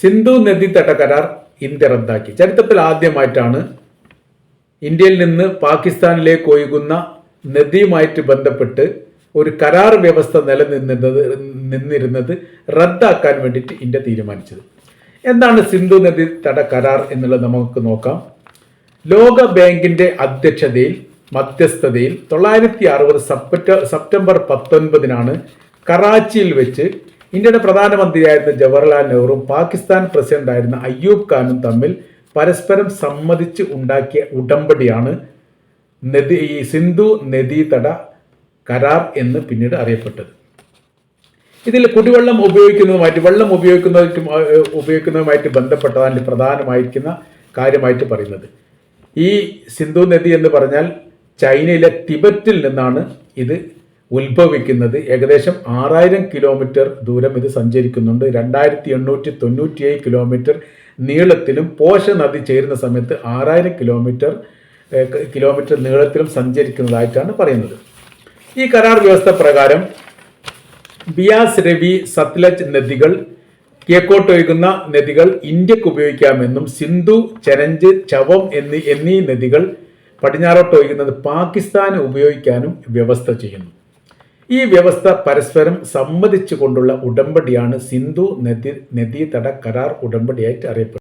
സിന്ധു നദീതട കരാർ ഇന്ത്യ റദ്ദാക്കി. ചരിത്രത്തിൽ ആദ്യമായിട്ടാണ് ഇന്ത്യയിൽ നിന്ന് പാകിസ്ഥാനിലേക്ക് ഒഴുകുന്ന നദിയുമായിട്ട് ബന്ധപ്പെട്ട് ഒരു കരാർ വ്യവസ്ഥ നിലനിന്നിരുന്നത് നിന്നിരുന്നത് റദ്ദാക്കാൻ വേണ്ടിയിട്ട് ഇന്ത്യ തീരുമാനിച്ചത്. എന്താണ് സിന്ധു നദി തട കരാർ എന്നുള്ളത് നമുക്ക് നോക്കാം. ലോക ബാങ്കിന്റെ അധ്യക്ഷതയിൽ മധ്യസ്ഥതയിൽ തൊള്ളായിരത്തി അറുപത് സെപ്റ്റ സെപ്റ്റംബർ പത്തൊൻപതിനാണ് കറാച്ചിയിൽ വെച്ച് ഇന്ത്യയുടെ പ്രധാനമന്ത്രിയായിരുന്ന ജവഹർലാൽ നെഹ്റുവും പാകിസ്ഥാൻ പ്രസിഡന്റായിരുന്ന അയ്യൂബ് ഖാനും തമ്മിൽ പരസ്പരം സമ്മതിച്ച് ഉണ്ടാക്കിയ ഉടമ്പടിയാണ് നദി ഈ സിന്ധു നദീതട കരാർ എന്ന് പിന്നീട് അറിയപ്പെട്ടത്. ഇതിൽ കുടിവെള്ളം ഉപയോഗിക്കുന്നതുമായിട്ട് വെള്ളം ഉപയോഗിക്കുന്നതായിട്ട് ഉപയോഗിക്കുന്നതുമായിട്ട് ബന്ധപ്പെട്ടതാണ് പ്രധാനമായിരിക്കുന്ന കാര്യമായിട്ട് പറയുന്നത്. ഈ സിന്ധു നദി എന്ന് പറഞ്ഞാൽ ചൈനയിലെ തിബറ്റിൽ നിന്നാണ് ഇത് ഉത്ഭവിക്കുന്നത് ഏകദേശം ആറായിരം കിലോമീറ്റർ ദൂരം ഇത് സഞ്ചരിക്കുന്നുണ്ട്. രണ്ടായിരത്തി എണ്ണൂറ്റി തൊണ്ണൂറ്റിയേഴ് കിലോമീറ്റർ നീളത്തിലും പോഷ നദി ചേരുന്ന സമയത്ത് ആറായിരം കിലോമീറ്റർ കിലോമീറ്റർ നീളത്തിലും സഞ്ചരിക്കുന്നതായിട്ടാണ് പറയുന്നത്. ഈ കരാർ വ്യവസ്ഥ പ്രകാരം ബിയാസ് രവി സത്ലജ് നദികൾ കിഴക്കോട്ടൊഴുകുന്ന നദികൾ ഇന്ത്യയ്ക്ക് ഉപയോഗിക്കാമെന്നും സിന്ധു ചരഞ്ച് ചവം എന്നീ എന്നീ നദികൾ പടിഞ്ഞാറോട്ട് ഒഴുകുന്നത് പാകിസ്ഥാന് ഉപയോഗിക്കാനും വ്യവസ്ഥ ചെയ്യുന്നു. ഈ വ്യവസ്ഥ പരസ്പരം സമ്മതിച്ചുകൊണ്ടുള്ള ഉടമ്പടിയാണ് സിന്ധു നദി നദീതട കരാർ ഉടമ്പടിയായിട്ട് അറിയപ്പെടുന്നത്.